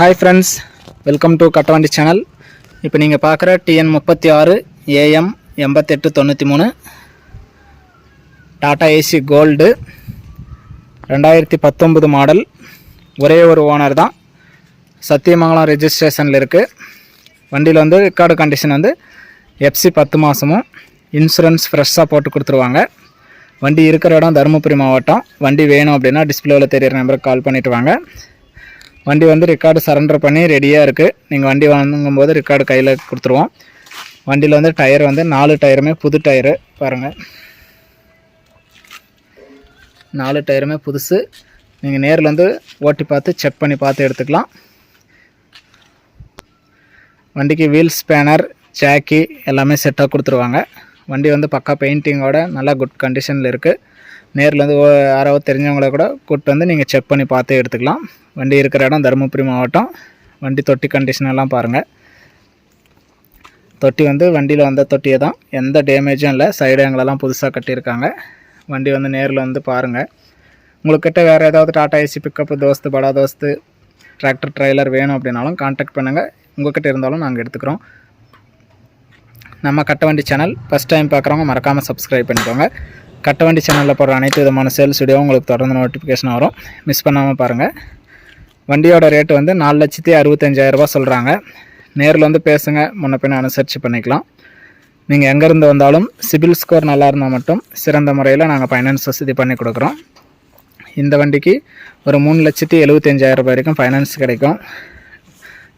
Hi friends welcome to Kattavandi channel இப்போ நீங்கள் பார்க்குற டிஎன் முப்பத்தி ஆறு ஏஎம் எண்பத்தெட்டு தொண்ணூற்றி மூணு டாடா ஏசி கோல்டு ரெண்டாயிரத்தி பத்தொம்பது மாடல் ஒரே ஒரு ஓனர் தான். சத்தியமங்கலம் ரெஜிஸ்ட்ரேஷனில் இருக்குது வண்டியில் வந்து ரெக்கார்டு கண்டிஷன் வந்து எஃப்சி பத்து மாதமும் இன்சூரன்ஸ் ஃப்ரெஷ்ஷாக போட்டு கொடுத்துருவாங்க. வண்டி இருக்கிற இடம் தருமபுரி மாவட்டம். வண்டி வேணும் அப்படின்னா டிஸ்பிளேவில் தெரியிற நம்பருக்கு கால் பண்ணிவிட்டு வாங்க. வண்டி வந்து ரெக்கார்டு சரண்டர் பண்ணி ரெடியாக இருக்குது நீங்கள் வண்டி வாங்கும்போது ரெக்கார்டு கையில் கொடுத்துருவோம். வண்டியில் வந்து டயர் வந்து நாலு டயருமே புது டயரு பாருங்கள் நாலு டயருமே புதுசு. நீங்கள் நேரில் வந்து ஓட்டி பார்த்து செக் பண்ணி பார்த்து எடுத்துக்கலாம். வண்டிக்கு வீல் ஸ்பேனர் ஜாக்கி எல்லாமே செட்டாக கொடுத்துருவாங்க. வண்டி வந்து பக்கா பெயிண்டிங்கோட நல்லா குட் கண்டிஷனில் இருக்குது நேரில் வந்து யாராவது தெரிஞ்சவங்கள கூட கூப்பிட்டு வந்து நீங்கள் செக் பண்ணி பார்த்து எடுத்துக்கலாம். வண்டி இருக்கிற இடம் தருமபுரி மாவட்டம். வண்டி தொட்டி கண்டிஷன் எல்லாம் பாருங்கள் தொட்டி வந்து வண்டியில் வந்த தொட்டியை தான். எந்த டேமேஜும் இல்லை. சைடு எங்களெல்லாம் புதுசாக கட்டியிருக்காங்க. வண்டி வந்து நேரில் வந்து பாருங்கள் உங்கள்கிட்ட வேறு ஏதாவது டாட்டா ஏசி பிக்கப் தோஸ்து படா தோஸ்து டிராக்டர் ட்ரைலர் வேணும் அப்படின்னாலும் காண்டாக்ட் பண்ணுங்கள் உங்கள்கிட்ட இருந்தாலும் நாங்கள் எடுத்துக்கிறோம். நம்ம கட்ட வண்டி சேனல் ஃபஸ்ட் டைம் பார்க்குறவங்க மறக்காமல் சப்ஸ்கிரைப் பண்ணிக்கோங்க. கட்டவண்டி சேனலில் போடுற அனைத்து விதமான சேல்ஸ் வீடியோ உங்களுக்கு தொடர்ந்து நோட்டிஃபிகேஷன் வரும். மிஸ் பண்ணாமல் பாருங்கள் வண்டியோட ரேட்டு வந்து நாலு லட்சத்தி அறுபத்தஞ்சாயிரரூபா சொல்கிறாங்க நேரில் வந்து பேசுங்க. முன்ன பின்ன அனுசரித்து பண்ணிக்கலாம். நீங்கள் எங்கேருந்து வந்தாலும் சிபில் ஸ்கோர் நல்லா இருந்தால் மட்டும் சிறந்த முறையில் நாங்கள் ஃபைனான்ஸ் வசதி பண்ணி கொடுக்குறோம். இந்த வண்டிக்கு ஒரு மூணு லட்சத்தி எழுபத்தஞ்சாயிரம் ரூபாய் வரைக்கும் ஃபைனான்ஸ் கிடைக்கும்.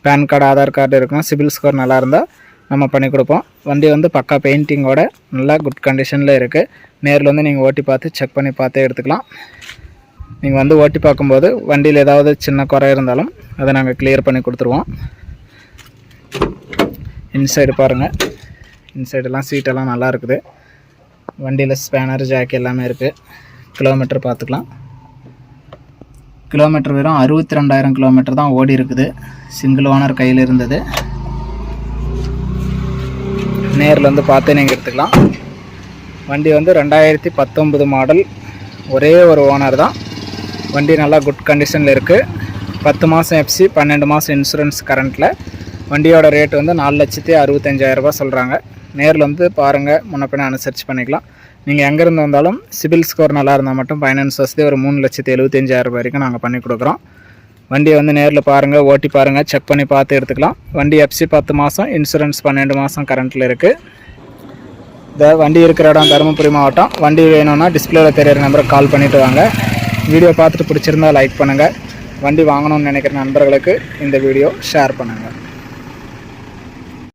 பேன் கார்டு ஆதார் கார்டு இருக்கும். சிபில் ஸ்கோர் நல்லா இருந்தால் நம்ம பண்ணி கொடுப்போம். வண்டி வந்து பக்கா பெயிண்டிங்கோட நல்லா குட் கண்டிஷனில் இருக்குது நேரில் வந்து நீங்கள் ஓட்டி பார்த்து செக் பண்ணி பார்த்து எடுத்துக்கலாம். நீங்கள் வந்து ஓட்டி பார்க்கும்போது வண்டியில் ஏதாவது சின்ன குறை இருந்தாலும் அதை நாங்கள் கிளியர் பண்ணி கொடுத்துருவோம். இன்சைடு பாருங்கள் இன்சைடெல்லாம் சீட்டெல்லாம் நல்லா இருக்குது. வண்டியில் ஸ்பேனர் ஜாக் எல்லாமே இருக்குது கிலோமீட்டர் பார்த்துக்கலாம். கிலோமீட்டர் வெறும் அறுபத்தி ரெண்டாயிரம் கிலோமீட்டர் தான் ஓடி இருக்குது. சிங்கிள் ஓனர் கையில் இருந்தது. நேரில் வந்து பார்த்து நீங்கள் எடுத்துக்கலாம். வண்டி வந்து ரெண்டாயிரத்தி பத்தொம்பது மாடல். ஒரே ஒரு ஓனர் தான். வண்டி நல்லா குட் கண்டிஷனில் இருக்குது பத்து மாதம் எஃப்சி பன்னெண்டு மாதம் இன்சூரன்ஸ் கரண்ட்டில் வண்டியோட ரேட் வந்து நாலு லட்சத்தி அறுபத்தஞ்சாயிரரூபா சொல்கிறாங்க நேரில் வந்து பாருங்கள் முன்னப்பின பின்ன அனுசரித்து பண்ணிக்கலாம். நீங்கள் எங்கேருந்து வந்தாலும் சிபில் ஸ்கோர் நல்லா இருந்தால் மட்டும் ஃபைனான்ஸ் வசதி ஒரு மூணு லட்சத்தி எழுபத்தஞ்சாயிரம் வரைக்கும் நாங்கள் பண்ணி கொடுக்குறோம். வண்டியை வந்து நேரில் பாருங்கள் ஓட்டி பாருங்கள் செக் பண்ணி பார்த்து எடுத்துக்கலாம். வண்டி எஃப்சி பத்து மாதம் இன்சூரன்ஸ் பன்னெண்டு மாதம் கரண்ட்டில் இருக்குது இந்த வண்டி இருக்கிற இடம் தருமபுரி மாவட்டம். வண்டி வேணும்னா டிஸ்பிளேல தெரியிற நம்பருக்கு கால் பண்ணிவிட்டு வாங்க. வீடியோ பார்த்துட்டு பிடிச்சிருந்தா லைக் பண்ணுங்கள் வண்டி வாங்கணும்னு நினைக்கிற நண்பர்களுக்கு இந்த வீடியோ ஷேர் பண்ணுங்கள்